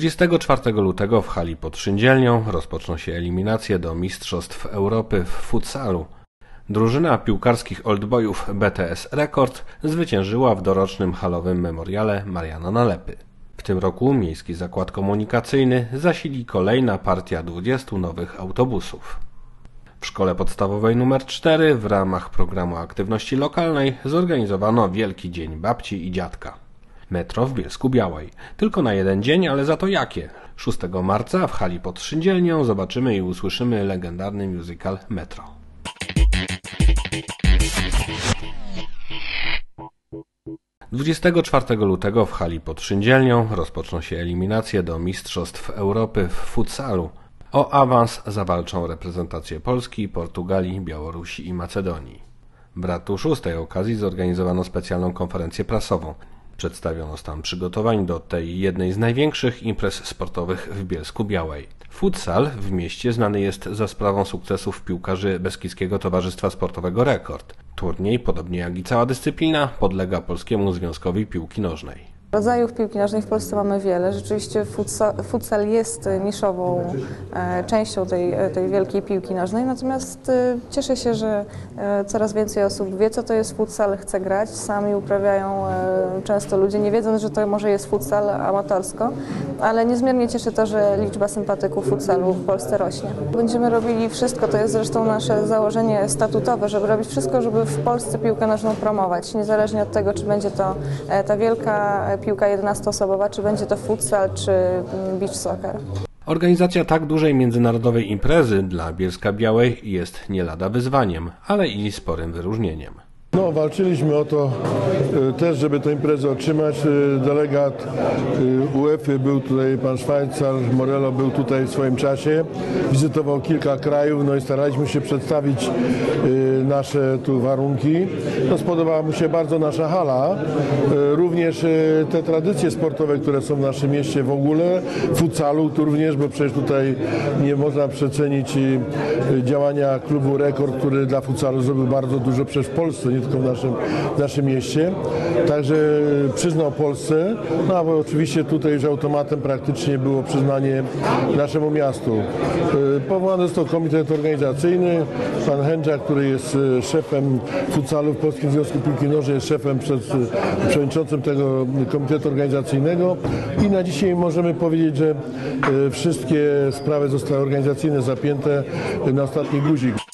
24 lutego w hali pod Szyndzielnią rozpoczną się eliminacje do Mistrzostw Europy w futsalu. Drużyna piłkarskich oldboyów BTS Rekord zwyciężyła w dorocznym halowym memoriale Mariana Nalepy. W tym roku Miejski Zakład Komunikacyjny zasili kolejna partia 20 nowych autobusów. W szkole podstawowej nr 4 w ramach programu aktywności lokalnej zorganizowano Wielki Dzień Babci i Dziadka. Metro w Bielsku Białej. Tylko na jeden dzień, ale za to jakie? 6 marca w hali pod Szyndzielnią zobaczymy i usłyszymy legendarny musical Metro. Dwudziestego czwartego lutego w hali pod Szyndzielnią rozpoczną się eliminacje do Mistrzostw Europy w futsalu. O awans zawalczą reprezentacje Polski, Portugalii, Białorusi i Macedonii. W ratuszu z tej okazji zorganizowano specjalną konferencję prasową. Przedstawiono stan przygotowań do tej jednej z największych imprez sportowych w Bielsku Białej. Futsal w mieście znany jest za sprawą sukcesów piłkarzy Beskidzkiego Towarzystwa Sportowego Rekord. Turniej, podobnie jak i cała dyscyplina, podlega Polskiemu Związkowi Piłki Nożnej. Rodzajów piłki nożnej w Polsce mamy wiele. Rzeczywiście futsal, jest niszową e, częścią tej, e, tej wielkiej piłki nożnej, natomiast e, cieszę się, że coraz więcej osób wie, co to jest futsal, chce grać. Sami uprawiają często ludzie, nie wiedząc, że to może jest futsal amatorsko, ale niezmiernie cieszy to, że liczba sympatyków futsalu w Polsce rośnie. Będziemy robili wszystko, to jest zresztą nasze założenie statutowe, żeby robić wszystko, żeby w Polsce piłkę nożną promować, niezależnie od tego, czy będzie to ta wielka piłka 11-osobowa, czy będzie to futsal, czy mm, beach soccer. Organizacja tak dużej międzynarodowej imprezy dla Bielska Białej jest nie lada wyzwaniem, ale i sporym wyróżnieniem. No, walczyliśmy o to y, też, żeby tę imprezę otrzymać. Y, delegat y, UEFA był tutaj, pan Szwajcar, Morello był tutaj w swoim czasie. Wizytował kilka krajów, no i staraliśmy się przedstawić nasze tu warunki. No, spodobała mu się bardzo nasza hala. Również te tradycje sportowe, które są w naszym mieście w ogóle, futsalu tu również, bo przecież tutaj nie można przecenić działania klubu Rekord, który dla futsalu zrobił bardzo dużo przecież w Polsce, w naszym, w naszym mieście. Także przyznał Polsce, no a oczywiście tutaj już automatem praktycznie było przyznanie naszemu miastu. Y, powołany został komitet organizacyjny. Pan Hędża, który jest y, szefem futsalu w Polskim Związku Piłki Nożnej, jest szefem przed, y, przewodniczącym tego komitetu organizacyjnego i na dzisiaj możemy powiedzieć, że wszystkie sprawy zostały organizacyjne zapięte na ostatni guzik.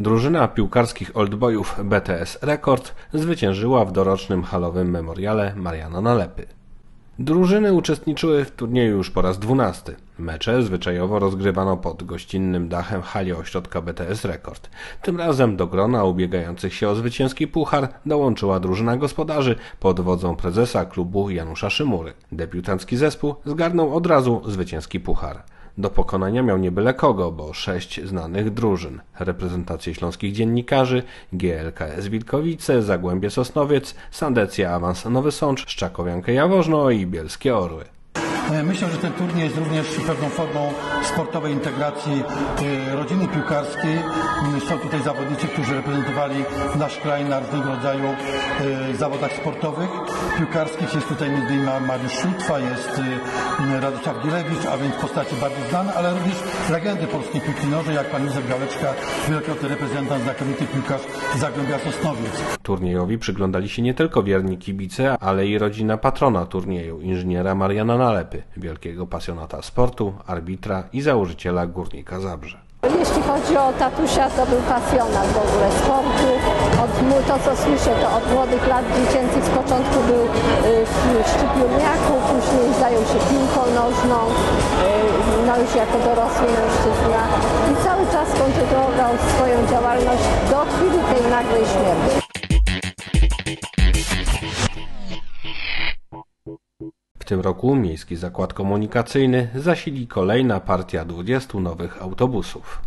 Drużyna piłkarskich oldboyów BTS Rekord zwyciężyła w dorocznym halowym memoriale Mariana Nalepy. Drużyny uczestniczyły w turnieju już po raz dwunasty. Mecze zwyczajowo rozgrywano pod gościnnym dachem hali ośrodka BTS Rekord. Tym razem do grona ubiegających się o zwycięski puchar dołączyła drużyna gospodarzy pod wodzą prezesa klubu Janusza Szymury. Debiutancki zespół zgarnął od razu zwycięski puchar. Do pokonania miał nie byle kogo, bo sześć znanych drużyn. Reprezentację śląskich dziennikarzy, GLKS Wilkowice, Zagłębie Sosnowiec, Sandecja Awans Nowy Sącz, Szczakowiankę Jawożno i Bielskie Orły. E, myślę, że ten turniej jest również pewną formą sportowej integracji e, rodziny piłkarskiej. Mm, są tutaj zawodnicy, którzy reprezentowali nasz kraj na różnego rodzaju e, zawodach sportowych. Piłkarskich jest tutaj m.in. Mariusz Szutwa, jest Radosław Gilewicz, a więc postacie bardzo znane, ale również legendy polskiej piłki nożnej, jak pan Józef Gałeczka, wielokrotny reprezentant, znakomity piłkarz Zagłębia Sosnowiec. Turniejowi przyglądali się nie tylko wierni kibice, ale i rodzina patrona turnieju, inżyniera Mariana Nalepy wielkiego pasjonata sportu, arbitra i założyciela Górnika Zabrze. Jeśli chodzi o tatusia, to był pasjonat w ogóle sportu. Od, to, co słyszę, to od młodych lat dziecięcych z początku był y, w szczypiorniaku, później zajął się piłką nożną, y, no już jako dorosły mężczyzna i cały czas kontynuował swoją działalność do chwili tej nagłej śmierci. Tym roku Miejski Zakład Komunikacyjny zasili kolejna partia 20 nowych autobusów.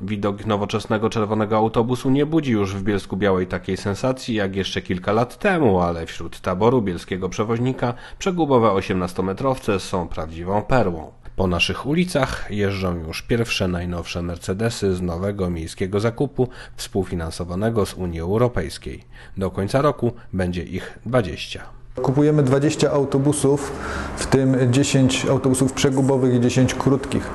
Widok nowoczesnego czerwonego autobusu nie budzi już w Bielsku Białej takiej sensacji jak jeszcze kilka lat temu, ale wśród taboru bielskiego przewoźnika przegubowe 18-metrowce są prawdziwą perłą. Po naszych ulicach jeżdżą już pierwsze najnowsze Mercedesy z nowego miejskiego zakupu współfinansowanego z Unii Europejskiej. Do końca roku będzie ich 20. Kupujemy 20 autobusów, w tym 10 autobusów przegubowych i 10 krótkich.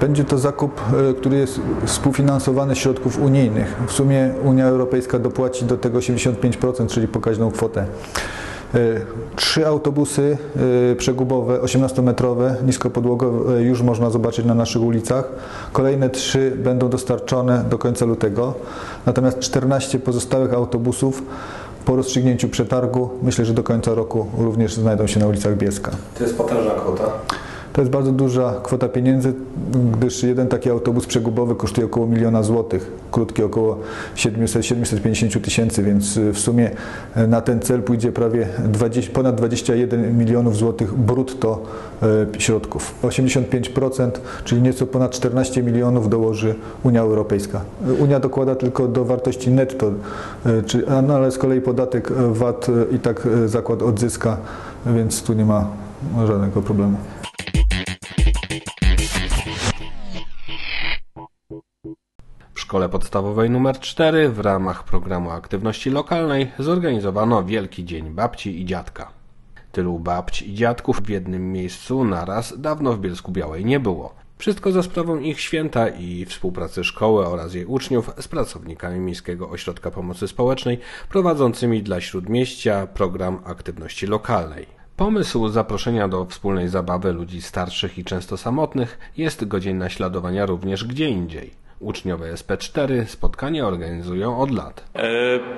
Będzie to zakup, e, który jest współfinansowany z środków unijnych. W sumie Unia Europejska dopłaci do tego 85%, czyli pokaźną kwotę. E, Trzy autobusy e, przegubowe, 18-metrowe, niskopodłogowe już można zobaczyć na naszych ulicach. Kolejne trzy będą dostarczone do końca lutego. Natomiast 14 pozostałych autobusów po rozstrzygnięciu przetargu myślę, że do końca roku również znajdą się na ulicach Bielska. To jest potężna kwota. To jest bardzo duża kwota pieniędzy, gdyż jeden taki autobus przegubowy kosztuje około miliona złotych, krótki około 700-750 tysięcy, więc w sumie na ten cel pójdzie prawie 20, ponad 21 milionów złotych brutto e, środków. 85%, czyli nieco ponad 14 milionów dołoży Unia Europejska. Unia dokłada tylko do wartości netto, czy, no ale z kolei podatek VAT i tak zakład odzyska, więc tu nie ma żadnego problemu. Szkole podstawowej nr 4 w ramach programu aktywności lokalnej zorganizowano Wielki Dzień Babci i Dziadka. Tylu babci i dziadków w jednym miejscu naraz dawno w Bielsku Białej nie było. Wszystko za sprawą ich święta i współpracy szkoły oraz jej uczniów z pracownikami Miejskiego Ośrodka Pomocy Społecznej prowadzącymi dla Śródmieścia program aktywności lokalnej. Pomysł zaproszenia do wspólnej zabawy ludzi starszych i często samotnych jest godzien naśladowania również gdzie indziej. Uczniowie SP4 spotkania organizują od lat. E,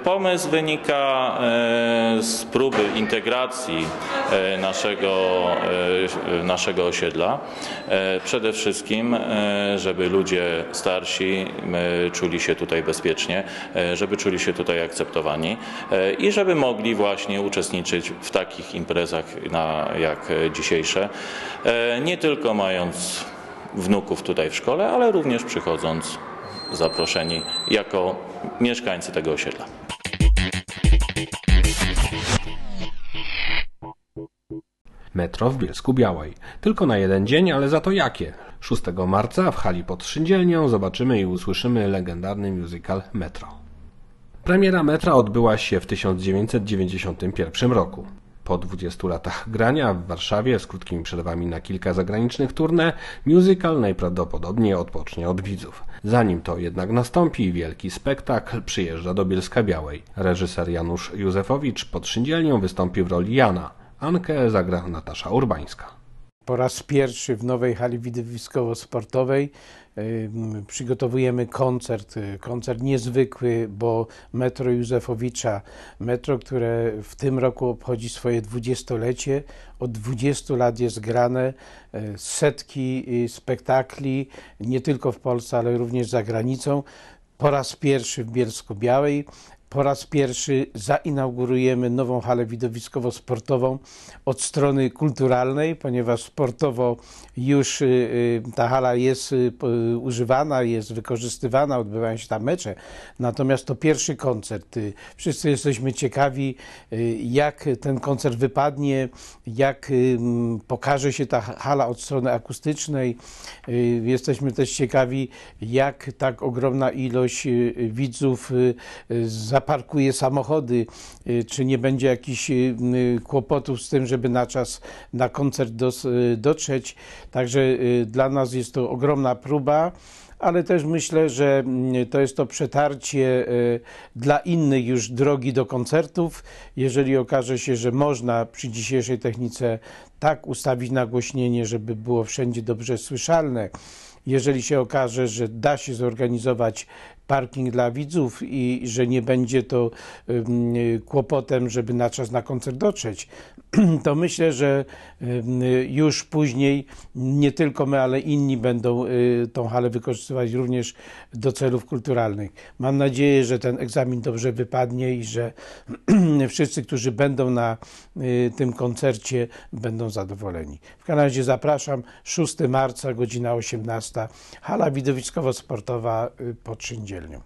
Pomysł wynika e, z próby integracji e, naszego, naszego osiedla. Przede wszystkim, żeby ludzie starsi czuli się tutaj bezpiecznie, żeby czuli się tutaj akceptowani i żeby mogli właśnie uczestniczyć w takich imprezach na, jak dzisiejsze, nie tylko mając wnuków tutaj w szkole, ale również przychodząc zaproszeni jako mieszkańcy tego osiedla. Metro w Bielsku Białej. Tylko na jeden dzień, ale za to jakie? 6 marca w hali pod Szyndzielnią zobaczymy i usłyszymy legendarny musical Metro. Premiera Metra odbyła się w 1991 roku. Po 20 latach grania w Warszawie z krótkimi przerwami na kilka zagranicznych tournée, musical najprawdopodobniej odpocznie od widzów. Zanim to jednak nastąpi, wielki spektakl przyjeżdża do Bielska Białej. Reżyser Janusz Józefowicz pod Szyndzielnią wystąpi w roli Jana. Ankę zagra Natasza Urbańska. Po raz pierwszy w nowej hali widowiskowo-sportowej przygotowujemy koncert, y, koncert niezwykły, bo Metro Józefowicza, metro, które w tym roku obchodzi swoje dwudziestolecie, od 20 lat jest grane, y, setki y, spektakli, nie tylko w Polsce, ale również za granicą. Po raz pierwszy w Bielsku Białej, po raz pierwszy zainaugurujemy nową halę widowiskowo-sportową od strony kulturalnej, ponieważ sportowo już y, y, ta hala jest y, używana, jest wykorzystywana, odbywają się tam mecze. Natomiast to pierwszy koncert. Wszyscy jesteśmy ciekawi, jak ten koncert wypadnie, jak pokaże się ta hala od strony akustycznej. Jesteśmy też ciekawi, jak tak ogromna ilość widzów y, zaparkuje samochody, y, czy nie będzie jakichś y, y, kłopotów z tym, żeby na czas na koncert dotrzeć. Także dla nas jest to ogromna próba. Ale też myślę, że mm, to jest to przetarcie dla innych już drogi do koncertów. Jeżeli okaże się, że można przy dzisiejszej technice tak ustawić nagłośnienie, żeby było wszędzie dobrze słyszalne, jeżeli się okaże, że da się zorganizować parking dla widzów i że nie będzie to kłopotem, żeby na czas na koncert dotrzeć, to myślę, że już później nie tylko my, ale inni będą y, tą halę wykorzystywać również do celów kulturalnych. Mam nadzieję, że ten egzamin dobrze wypadnie i że wszyscy, którzy będą na y, tym koncercie, będą zadowoleni. W każdym razie zapraszam 6 marca, godzina 18, hala widowiskowo-sportowa y, pod Szyndzielnią.